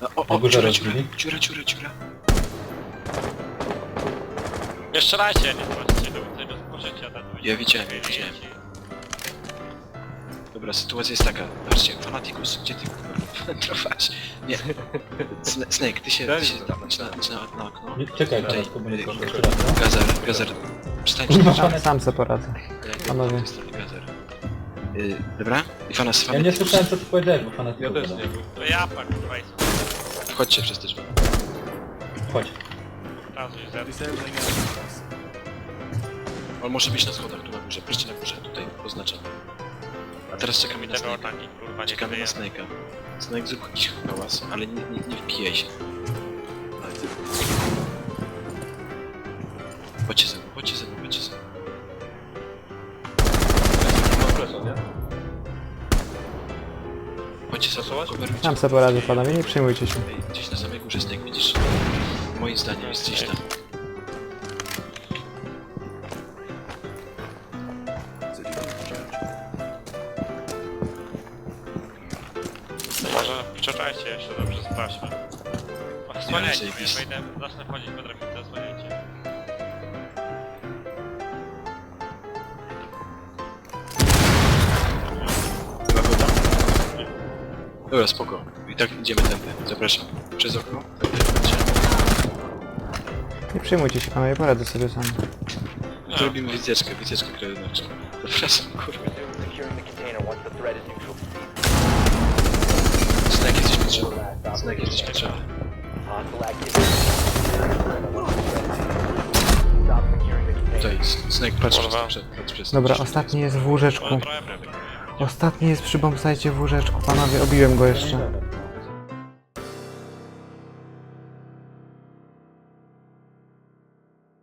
No, o, Na o, górze dziura, dziura, rozbili. dziura, dziura, dziura. Nie zobaczycie do tego możecie dać. Ja widziałem, ja widziałem. Dobra, sytuacja jest taka. Patrzcie, Fanaticus, gdzie ty wędrować? Nie. Sna- Snake, ty się, ty się tam na, na, na okno. Nie, czekaj, Tutaj, teraz y, jeszcze raz, no. Gazer, Gazer. Przestań Kurwa, czytać. Fanek- Sam se poradzę. Jak panowie. Y, Dobra? I Fanas, Ja nie słyszałem co ty powiedziałeś, bo fanet Ja też nie był. To ja pak, kurwa, i Chodźcie przez te drzwi. Chodź. On może być na schodach tu na górze. Patrzcie na górze, tutaj oznaczam. A teraz czekamy na Tego Snake'a. taki, kurwa, nie Czekamy na. Snake'a. Snake zrób jakiś hałas, ale nie, nie, nie wpijaj się. Chodźcie ze mną, chodźcie ze mną, chodźcie ze mną. Flesza, nie? Mną, coverujcie. Sam se poradzę panowie, nie przejmujcie się. Gdzieś na samej górze Snake, widzisz? Moim zdaniem jest gdzieś tam. Może jeszcze, dobrze sprawdźmy. Osłaniajcie mnie, wejdę, zacznę wchodzić po drabinie, osłaniajcie. Dobra, spoko. I tak idziemy tędy. Zapraszam. Przez okno. Tędy, chodźcie. Nie przejmujcie się panowie, poradzę sobie sam. Tu robimy wycieczkę, wycieczkę krajoznawczą. Zapraszam, kurwa. Resume securing the container once the threat is neutral. Znak jesteś potrzebny. Znak jesteś potrzebny. Hostile activity. Stop securing the container. Tutaj, Snake, patrz Kurwa. przez, patrz przez. Dobra, przez- ostatni jest w łóżeczku. Ale trochę prawie. Ostatni jest przy bombsite w łóżeczku, panowie, obiłem go jeszcze.